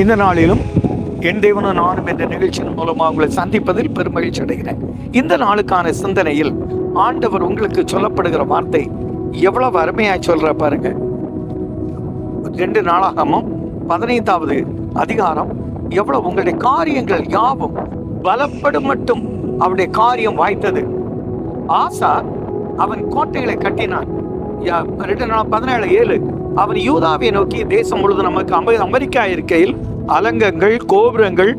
இந்த நாளிலும் என் தேவனும் நானும் என்ற நிகழ்ச்சியின் மூலமாக உங்களை சந்திப்பதில் பெருமகிழ்ச்சி அடைகிறேன். இந்த நாளுக்கான சிந்தனையில் ஆண்டவர் உங்களுக்கு சொல்லப்படுகிற வார்த்தை எவ்வளவு அருமையாய் சொல்ற பாருங்க. ரெண்டு நாளாகமும் பதினைந்தாவது அதிகாரம் எவ்வளவு உங்களுடைய காரியங்கள் யாவும் பலப்படும் மட்டும் அவருடைய காரியம் வாய்த்தது. ஆசா அவன் கோட்டைகளை கட்டினான். ரெண்டு நாள் பதினேழு ஏழு அவன் யூதாவை நோக்கி தேசம் முழுவதும் நமக்கு அமெரிக்கா இருக்கையில் அலங்கங்கள் கோபுரங்கள்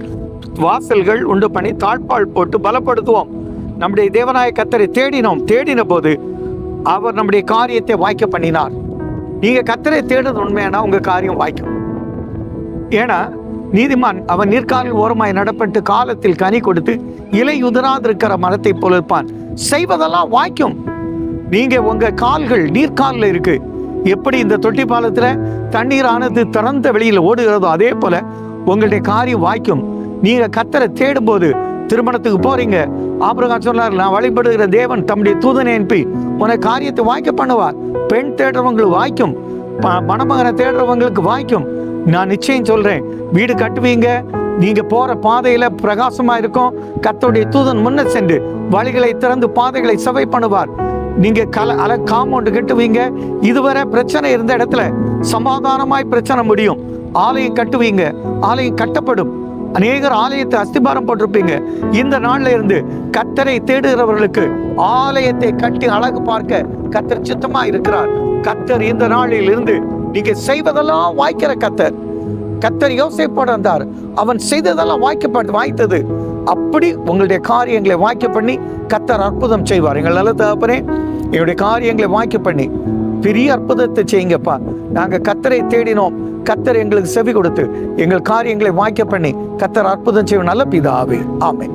வாசல்கள் உண்டு பண்ணி தாழ்பால் போட்டு பலப்படுத்துவோம். நம்முடைய தேவநாய கத்தரை தேடினோம். தேடின போது அவர் நம்முடைய காரியத்தை வாய்க்க பண்ணினார். நீங்க கத்தரை தேடுறது உண்மையானா? உங்க காரியம் வாய்க்கும். ஏன்னா நீதிமான் அவன் நீர்க்காலில் ஓரமாய் நடப்பட்டு காலத்தில் கனி கொடுத்து இலை உதிராதிருக்கிற மரத்தை போல இருப்பான். செய்வதெல்லாம் வாய்க்கும். நீங்க உங்க கால்கள் நீர்க்காலில் இருக்கு. எப்படி இந்த தொட்டி பாலத்துல தண்ணீரானது திறந்த வெளியில் ஓடுகிறதோ அதே போல உங்களுடைய காரியம் வாய்க்கும். நீங்க கத்தரை தேடும்போது திருமணத்துக்கு போறீங்க. ஆபிரகாம் சொன்னார் நான் வழிபடுகிற தேவன் தம்முடைய தூதனை அனுப்பி உனக்கு காரியத்தை வாய்க்க பண்ணுவார். பெண் தேடுறவங்களுக்கு வாய்க்கும். ப- மணமகனை தேடுறவங்களுக்கு வாய்க்கும். நான் நிச்சயம் சொல்றேன் வீடு கட்டுவீங்க. நீங்க போற பாதையில பிரகாசமா இருக்கும். கத்தோடைய தூதன் முன்ன சென்று வழிகளை திறந்து பாதைகளை சவை பண்ணுவார். நீங்க கல அல காம்பவுண்டு கட்டுவீங்க. இதுவரை பிரச்சனை இருந்த இடத்துல சமாதானமாய் பிரச்சனை முடியும். ஆலயம் கட்டுவீங்க. ஆலயம் கட்டப்படும். அநேகர் ஆலயத்தை அஸ்திபாரம் போட்டிருப்பீங்க. இந்த நாள்ல இருந்து கத்தரை தேடுகிறவர்களுக்கு ஆலயத்தை கட்டி அழகு பார்க்க கத்தர் சித்தமா இருக்கிறார். கத்தர் இந்த நாளில் இருந்து நீங்க செய்வதெல்லாம் வாய்க்கிற கத்தர். கத்தர் யோசிப்போட வந்தார். அவன் செய்ததெல்லாம் வாய்க்கப்பட்டு வாய்த்தது. அப்படி உங்களுடைய காரியங்களை வாய்க்க பண்ணி கத்தர் அற்புதம் செய்வார். எங்கள் நல்ல தகப்பனே எங்களுடைய காரியங்களை வாய்க்க பண்ணி பெரிய அற்புதத்தை செய்யுங்கப்பா. நாங்க கத்தரை தேடினோம். கத்தர் எங்களுக்கு செவி கொடுத்து எங்கள் காரியங்களை வாய்க்க பண்ணி கத்தர் அற்புதம் செய்வோம் நல்ல பிதாவே. ஆமை